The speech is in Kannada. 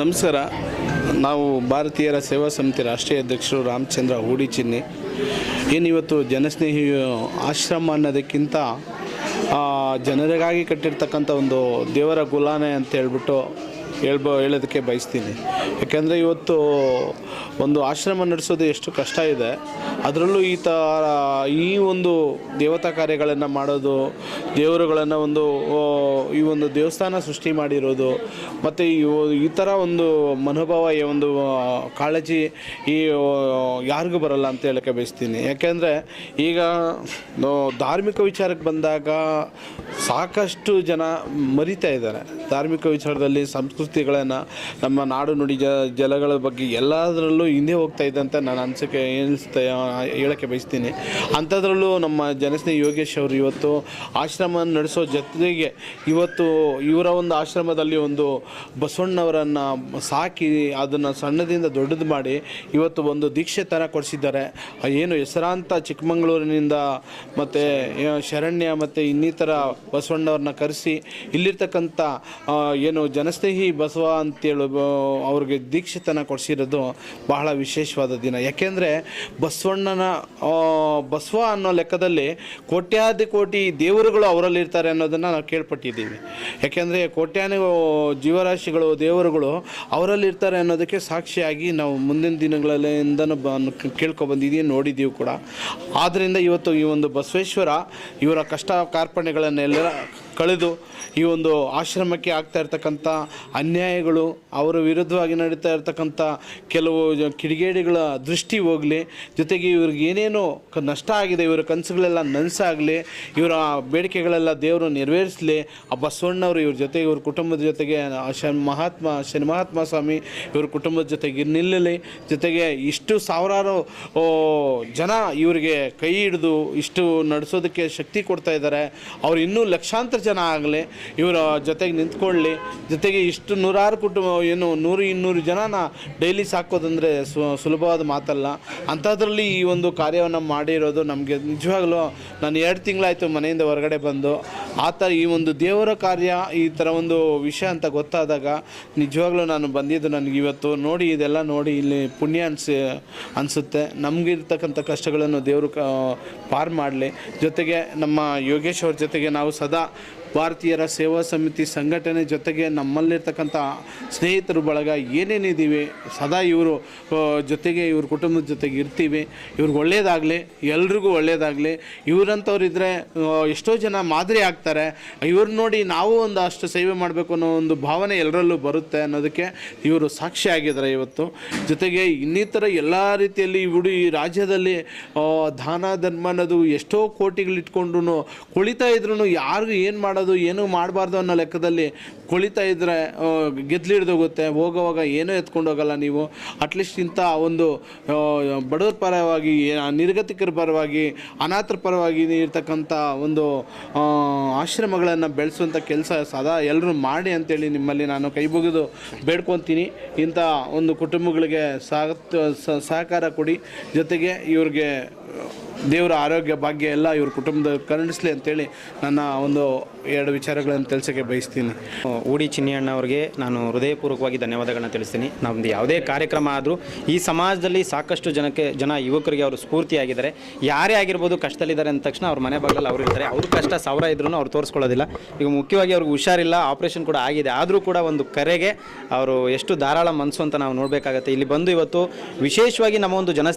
ನಮಸ್ಕಾರ. ನಾವು ಭಾರತೀಯರ ಸೇವಾ ಸಮಿತಿ ರಾಷ್ಟ್ರೀಯ ಅಧ್ಯಕ್ಷರು ರಾಮಚಂದ್ರ ಹೂಡಿ ಚಿನ್ನಿ. ಏನಿವತ್ತು ಜನಸ್ನೇಹಿ ಆಶ್ರಮ ಅನ್ನೋದಕ್ಕಿಂತ ಜನರಿಗಾಗಿ ಕಟ್ಟಿರ್ತಕ್ಕಂಥ ಒಂದು ದೇವರ ಗುಲಾನೆ ಅಂತ ಹೇಳ್ಬಿಟ್ಟು ಹೇಳ್ಬೋ ಹೇಳೋದಕ್ಕೆ ಬಯಸ್ತೀನಿ. ಯಾಕೆಂದರೆ ಇವತ್ತು ಒಂದು ಆಶ್ರಮ ನಡೆಸೋದು ಎಷ್ಟು ಕಷ್ಟ ಇದೆ. ಅದರಲ್ಲೂ ಈ ಥರ ಈ ಒಂದು ದೇವತಾ ಕಾರ್ಯಗಳನ್ನು ಮಾಡೋದು, ದೇವರುಗಳನ್ನು ಒಂದು ಈ ಒಂದು ದೇವಸ್ಥಾನ ಸೃಷ್ಟಿ ಮಾಡಿರೋದು, ಮತ್ತು ಈ ಥರ ಒಂದು ಮನೋಭಾವ, ಈ ಒಂದು ಕಾಳಜಿ ಈ ಯಾರಿಗೂ ಬರಲ್ಲ ಅಂತ ಹೇಳೋಕ್ಕೆ ಬಯಸ್ತೀನಿ. ಯಾಕೆಂದರೆ ಈಗ ಧಾರ್ಮಿಕ ವಿಚಾರಕ್ಕೆ ಬಂದಾಗ ಸಾಕಷ್ಟು ಜನ ಮರಿತಾ ಇದ್ದಾರೆ. ಧಾರ್ಮಿಕ ವಿಚಾರದಲ್ಲಿ ಸಂಸ್ಕೃತಿಗಳನ್ನು ನಮ್ಮ ನಾಡು ನುಡಿ ಜ, ಜಲಗಳ ಬಗ್ಗೆ ಎಲ್ಲದರಲ್ಲೂ ಹಿಂದೆ ಹೋಗ್ತಾ ಅಂತ ನಾನು ಅನಿಸಿಕೆ ಏನಿಸ್ತಾ ಹೇಳೋಕ್ಕೆ ಬಯಸ್ತೀನಿ. ಅಂಥದ್ರಲ್ಲೂ ನಮ್ಮ ಜನಸ್ನೇಹಿ ಯೋಗೇಶ್ ಅವರು ಇವತ್ತು ಆಶ್ರಮ ನಡೆಸೋ ಜೊತೆಗೆ ಇವತ್ತು ಇವರ ಒಂದು ಆಶ್ರಮದಲ್ಲಿ ಒಂದು ಬಸವಣ್ಣವರನ್ನು ಸಾಕಿ ಅದನ್ನು ಸಣ್ಣದಿಂದ ದೊಡ್ಡದು ಮಾಡಿ ಇವತ್ತು ಒಂದು ದೀಕ್ಷೆ ಥರ ಕೊಡಿಸಿದ್ದಾರೆ. ಏನು ಹೆಸರಾಂತ ಚಿಕ್ಕಮಗಳೂರಿನಿಂದ ಮತ್ತು ಶರಣ್ಯ ಮತ್ತು ಇನ್ನಿತರ ಬಸವಣ್ಣವ್ರನ್ನ ಕರೆಸಿ ಇಲ್ಲಿರ್ತಕ್ಕಂಥ ಏನು ಜನಸ್ನೇಹಿ ಬಸವ ಅಂತೇಳಿ ಅವ್ರಿಗೆ ದೀಕ್ಷಿತನ ಕೊಡಿಸಿರೋದು ಬಹಳ ವಿಶೇಷವಾದ ದಿನ. ಯಾಕೆಂದರೆ ಬಸವಣ್ಣನ ಬಸವ ಅನ್ನೋ ಲೆಕ್ಕದಲ್ಲಿ ಕೋಟ್ಯಾದಿ ಕೋಟಿ ದೇವರುಗಳು ಅವರಲ್ಲಿರ್ತಾರೆ ಅನ್ನೋದನ್ನು ನಾವು ಕೇಳ್ಪಟ್ಟಿದ್ದೀವಿ. ಯಾಕೆಂದರೆ ಕೋಟ್ಯಾನಿ ಜೀವರಾಶಿಗಳು, ದೇವರುಗಳು ಅವರಲ್ಲಿರ್ತಾರೆ ಅನ್ನೋದಕ್ಕೆ ಸಾಕ್ಷಿಯಾಗಿ ನಾವು ಮುಂದಿನ ದಿನಗಳಲ್ಲಿಂದನೂ ಬ ಕೇಳ್ಕೊಬಂದಿದ್ದೀವಿ ನೋಡಿದ್ದೀವಿ ಕೂಡ. ಆದ್ದರಿಂದ ಇವತ್ತು ಈ ಒಂದು ಬಸವೇಶ್ವರ ಇವರ ಕಷ್ಟ ಕಾರ್ಪಣ್ಯಗಳನ್ನೆಲ್ಲ ಕಳೆದು ಈ ಒಂದು ಆಶ್ರಮಕ್ಕೆ ಆಗ್ತಾ ಇರ್ತಕ್ಕಂಥ ಅನ್ಯಾಯಗಳು ಅವರ ವಿರುದ್ಧವಾಗಿ ನಡೀತಾ ಇರ್ತಕ್ಕಂಥ ಕೆಲವು ಕಿಡಿಗೇಡಿಗಳ ದೃಷ್ಟಿ ಹೋಗಲಿ, ಜೊತೆಗೆ ಇವ್ರಿಗೆ ಏನೇನೋ ನಷ್ಟ ಆಗಿದೆ, ಇವರ ಕನಸುಗಳೆಲ್ಲ ನನಸಾಗಲಿ, ಇವರ ಬೇಡಿಕೆಗಳೆಲ್ಲ ದೇವರು ನೆರವೇರಿಸಲಿ ಆ ಬಸವಣ್ಣವರು ಇವ್ರ ಜೊತೆಗೆ, ಇವ್ರ ಕುಟುಂಬದ ಜೊತೆಗೆ ಶನ್ ಮಹಾತ್ಮ, ಶನಿ ಮಹಾತ್ಮ ಸ್ವಾಮಿ ಇವ್ರ ಕುಟುಂಬದ ಜೊತೆಗೆ ನಿಲ್ಲಲಿ, ಜೊತೆಗೆ ಇಷ್ಟು ಸಾವಿರಾರು ಜನ ಇವರಿಗೆ ಕೈ ಹಿಡಿದು ಇಷ್ಟು ನಡೆಸೋದಕ್ಕೆ ಶಕ್ತಿ ಕೊಡ್ತಾ ಇದ್ದಾರೆ. ಅವರು ಇನ್ನೂ ಲಕ್ಷಾಂತರ ಜನ ಆಗಲಿ, ಇವರ ಜೊತೆಗೆ ನಿಂತ್ಕೊಳ್ಳಿ, ಜೊತೆಗೆ ಇಷ್ಟು ನೂರಾರು ಕುಟುಂಬ, ಏನು ನೂರು ಇನ್ನೂರು ಜನನ ಡೈಲಿ ಸಾಕೋದಂದರೆ ಸುಲಭವಾದ ಮಾತಲ್ಲ. ಅಂಥದ್ರಲ್ಲಿ ಈ ಒಂದು ಕಾರ್ಯವನ್ನು ಮಾಡಿರೋದು ನಮಗೆ ನಿಜವಾಗ್ಲೂ ನಾನು ಎರಡು ತಿಂಗಳಾಯಿತು ಮನೆಯಿಂದ ಹೊರಗಡೆ ಬಂದು, ಆ ಥರ ಈ ಒಂದು ದೇವರ ಕಾರ್ಯ, ಈ ಥರ ಒಂದು ವಿಷಯ ಅಂತ ಗೊತ್ತಾದಾಗ ನಿಜವಾಗ್ಲೂ ನಾನು ಬಂದಿದ್ದು ನನಗೆ ಇವತ್ತು ನೋಡಿ, ಇದೆಲ್ಲ ನೋಡಿ ಇಲ್ಲಿ ಪುಣ್ಯ ಅನ್ಸಿ, ಅನಿಸುತ್ತೆ. ನಮಗಿರ್ತಕ್ಕಂಥ ಕಷ್ಟಗಳನ್ನು ದೇವರು ಕ, ಪಾರು ಮಾಡಲಿ. ಜೊತೆಗೆ ನಮ್ಮ ಯೋಗೇಶ್ ಅವ್ರ ಜೊತೆಗೆ ನಾವು ಸದಾ ಭಾರತೀಯರ ಸೇವಾ ಸಮಿತಿ ಸಂಘಟನೆ ಜೊತೆಗೆ ನಮ್ಮಲ್ಲಿರ್ತಕ್ಕಂಥ ಸ್ನೇಹಿತರು ಬಳಗ ಏನೇನಿದ್ದೀವಿ ಸದಾ ಇವರು ಜೊತೆಗೆ ಇವ್ರ ಕುಟುಂಬದ ಜೊತೆಗೆ ಇರ್ತೀವಿ. ಇವ್ರಿಗೆ ಒಳ್ಳೆಯದಾಗಲಿ ಎಲ್ರಿಗೂ ಒಳ್ಳೆಯದಾಗಲಿ ಇವರಂಥವ್ರಿದ್ರೆ ಎಷ್ಟೋ ಜನ ಮಾದರಿ ಆಗ್ತಾರೆ. ಇವ್ರು ನೋಡಿ ನಾವು ಒಂದು ಅಷ್ಟು ಸೇವೆ ಮಾಡಬೇಕು ಅನ್ನೋ ಒಂದು ಭಾವನೆ ಎಲ್ಲರಲ್ಲೂ ಬರುತ್ತೆ ಅನ್ನೋದಕ್ಕೆ ಇವರು ಸಾಕ್ಷಿ ಆಗಿದ್ದಾರೆ ಇವತ್ತು. ಜೊತೆಗೆ ಇನ್ನಿತರ ಎಲ್ಲ ರೀತಿಯಲ್ಲಿ ಇವರು ಈ ರಾಜ್ಯದಲ್ಲಿ ದಾನ, ಧರ್ಮ ಅನ್ನೋದು ಎಷ್ಟೋ ಕೋಟಿಗಳಿಟ್ಕೊಂಡು ಕುಳಿತಾ ಇದ್ರು ಯಾರಿಗೂ ಏನು ಮಾಡೋದು, ಏನು ಮಾಡಬಾರ್ದು ಅನ್ನೋ ಲೆಕ್ಕದಲ್ಲಿ ಕುಳಿತಾ ಇದ್ದರೆ ಗೆದ್ಲಿಡ್ದೋಗುತ್ತೆ ಹೋಗೋವಾಗ ಏನೂ ಎತ್ಕೊಂಡು ಹೋಗಲ್ಲ ನೀವು. ಅಟ್ಲೀಸ್ಟ್ ಇಂಥ ಒಂದು ಬಡವರ ಪರವಾಗಿ ನಿರ್ಗತಿಕರ ಪರವಾಗಿ, ಅನಾಥರ ಪರವಾಗಿ ಇರ್ತಕ್ಕಂಥ ಒಂದು ಆಶ್ರಮಗಳನ್ನು ಬೆಳೆಸುವಂಥ ಕೆಲಸ ಸದಾ ಎಲ್ಲರೂ ಮಾಡಿ ಅಂತೇಳಿ ನಿಮ್ಮಲ್ಲಿ ನಾನು ಕೈ ಮುಗಿದು ಬೇಡ್ಕೊತೀನಿ. ಇಂಥ ಒಂದು ಕುಟುಂಬಗಳಿಗೆ ಸಹ ಸಹಕಾರ ಕೊಡಿ. ಜೊತೆಗೆ ಇವ್ರಿಗೆ ದೇವರ ಆರೋಗ್ಯ ಭಾಗ್ಯ ಎಲ್ಲ ಇವ್ರ ಕುಟುಂಬದ ಕರುಣಿಸ್ಲಿ ಅಂತೇಳಿ ನನ್ನ ಒಂದು ಎರಡು ವಿಚಾರಗಳನ್ನು ತಿಳಿಸೋಕ್ಕೆ ಬಯಸ್ತೀನಿ. ಊಡಿ ಚಿನ್ನಿಯಣ್ಣ ಅವರಿಗೆ ನಾನು ಹೃದಯಪೂರ್ವಕವಾಗಿ ಧನ್ಯವಾದಗಳನ್ನ ತಿಳಿಸ್ತೀನಿ. ನಮ್ಮದು ಯಾವುದೇ ಕಾರ್ಯಕ್ರಮ ಆದರೂ ಈ ಸಮಾಜದಲ್ಲಿ ಸಾಕಷ್ಟು ಜನಕ್ಕೆ ಜನ ಯುವಕರಿಗೆ ಅವರು ಸ್ಫೂರ್ತಿಯಾಗಿದ್ದಾರೆ. ಯಾರೇ ಆಗಿರ್ಬೋದು ಕಷ್ಟದಲ್ಲಿದ್ದಾರೆ ಅಂದ ತಕ್ಷಣ ಅವ್ರ ಮನೆ ಬಾಗಿಲಲ್ಲಿ ಅವರು ಇರ್ತಾರೆ. ಅವ್ರ ಕಷ್ಟ ಸಾವಿರ ಇದ್ರೂ ಅವ್ರು ತೋರಿಸ್ಕೊಳ್ಳೋದಿಲ್ಲ. ಈಗ ಮುಖ್ಯವಾಗಿ ಅವ್ರಿಗೆ ಹುಷಾರಿಲ್ಲ ಆಪ್ರೇಷನ್ ಕೂಡ ಆಗಿದೆ. ಆದರೂ ಕೂಡ ಒಂದು ಕರೆಗೆ ಅವರು ಎಷ್ಟು ಧಾರಾಳ ಮನಸ್ಸು ಅಂತ ನಾವು ನೋಡಬೇಕಾಗತ್ತೆ. ಇಲ್ಲಿ ಬಂದು ಇವತ್ತು ವಿಶೇಷವಾಗಿ ನಮ್ಮ ಒಂದು ಜನ